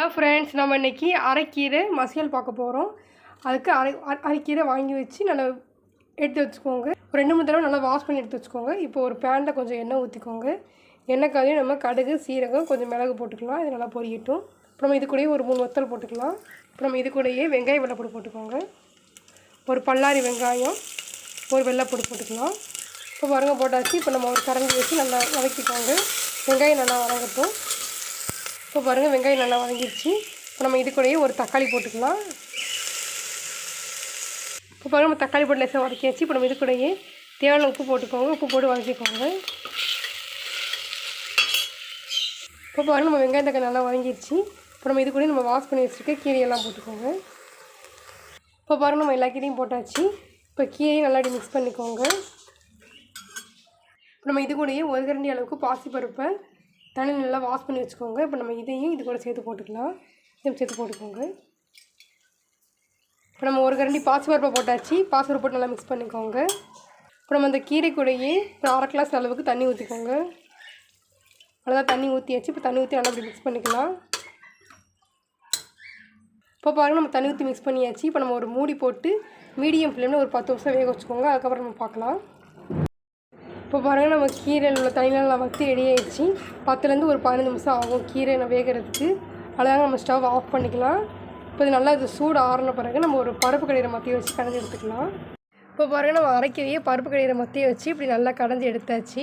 Hello friends நம்ம இன்றைக்கி அரைக்கீரை மசியல் பார்க்க போகிறோம் அதுக்கு அரை அரை- அரைக்கீரை வாங்கி வச்சு நல்லா எடுத்து வச்சுக்கோங்க. ஒரு ரெண்டு மூணு தடவை நல்லா வாஷ் பண்ணி எடுத்து வச்சுக்கோங்க. இப்போ ஒரு பேனில் கொஞ்சம் எண்ணெய் ஊற்றிக்கோங்க எண்ணெய் காயும் நம்ம கடுகு சீரகம் கொஞ்சம் மிளகு போட்டுக்கலாம். இது நல்லா பொரியட்டும். அப்புறம் இது கூடயே ஒரு மூணு வத்தல் போட்டுக்கலாம். அப்புறம் இது கூடயே வெங்காய வெள்ளைப்பூடு போட்டுக்கோங்க. ஒரு பல்லாரி வெங்காயம் ஒரு வெள்ளைப்பூடு போட்டுக்கலாம். இப்போ வரங்க போட்டாச்சு. இப்போ நம்ம ஒரு கரண்டி வச்சு நல்லா வதக்கிக்கோங்க. வெங்காயம் நல்லா வதங்கட்டும். இப்போ பாருங்கள் வெங்காயம் நல்லா வதங்கிடுச்சு இப்போ நம்ம இது கூடயே ஒரு தக்காளி போட்டுக்கலாம். இப்போ பாருங்கள் நம்ம தக்காளி போட்டு லேசாக வதக்கியாச்சு. இப்போ நம்ம இது கூடயே தேவையான உப்பு போட்டுக்கோங்க. உப்பு போட்டு வதக்கிக்கோங்க. இப்போ பாருங்கள் நம்ம வெங்காயம் தக்காளி நல்லா வதங்கிடுச்சு இப்போ நம்ம இது கூட நம்ம வாஷ் பண்ணி வச்சுருக்க கீரையெல்லாம் போட்டுக்கோங்க. இப்போ பாருங்கள் நம்ம எல்லா கீரையும் போட்டாச்சு. இப்போ கீரையும் நல்லா மிக்ஸ் பண்ணிக்கோங்க. இப்போ நம்ம இது கூடயே ஒரு கரண்டி அளவுக்கு பாசிப்பருப்பை தண்ணி நல்லா வாஷ் பண்ணி வச்சுக்கோங்க. இப்போ நம்ம இதையும் இது கூட சேர்த்து போட்டுக்கலாம். இதையும் சேர்த்து போட்டுக்கோங்க. இப்போ நம்ம ஒரு கரண்டி பாசிப்பருப்பை போட்டாச்சு. பாசிப்பருப்பு போட்டு நல்லா மிக்ஸ் பண்ணிக்கோங்க. இப்போ நம்ம அந்த கீரை கூடையே ஒரு அரை கிளாஸ் அளவுக்கு தண்ணி ஊற்றிக்கோங்க அவ்வளோதான் தண்ணி ஊற்றியாச்சு இப்போ தண்ணி ஊற்றி நல்லா அப்படி மிக்ஸ் பண்ணிக்கலாம். இப்போ பாருங்கள் நம்ம தண்ணி ஊற்றி மிக்ஸ் பண்ணியாச்சு. இப்போ நம்ம ஒரு மூடி போட்டு மீடியம் ஃப்ளேமில் ஒரு பத்து நிமிஷம் வேக வச்சுக்கோங்க. அதுக்கப்புறம் நம்ம பார்க்கலாம். இப்போ பாருங்கள் நம்ம கீரையில் உள்ள தண்ணியெல்லாம் வற்றி ரெடி ஆயிடுச்சு. பத்துலேருந்து ஒரு பதினஞ்சு நிமிஷம் ஆகும் கீரை நான் வேகிறதுக்கு. அழகாக நம்ம ஸ்டவ் ஆஃப் பண்ணிக்கலாம். இப்போ இது நல்லா இது சூடு ஆறின பிறகு நம்ம ஒரு பருப்பு கடையில் மத்திய வச்சு கடைஞ்சி எடுத்துக்கலாம். இப்போ பாருங்கள் நம்ம அரைக்கீரையை பருப்பு கடையில் மத்திய வச்சு இப்படி நல்லா கடைஞ்சி எடுத்தாச்சு.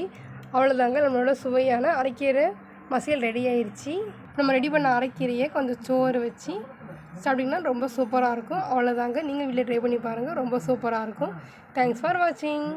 அவ்வளோதாங்க நம்மளோட சுவையான அரைக்கீரை மசியல் ரெடி ஆயிடுச்சு நம்ம ரெடி பண்ண அரைக்கீரையை கொஞ்சம் சோறு வச்சு சாப்பிட்டிங்கன்னா ரொம்ப சூப்பராக இருக்கும். அவ்வளோதாங்க நீங்கள் வீட்டில் ட்ரை பண்ணி பாருங்கள் ரொம்ப சூப்பராக இருக்கும். தேங்க்ஸ் ஃபார் வாட்சிங்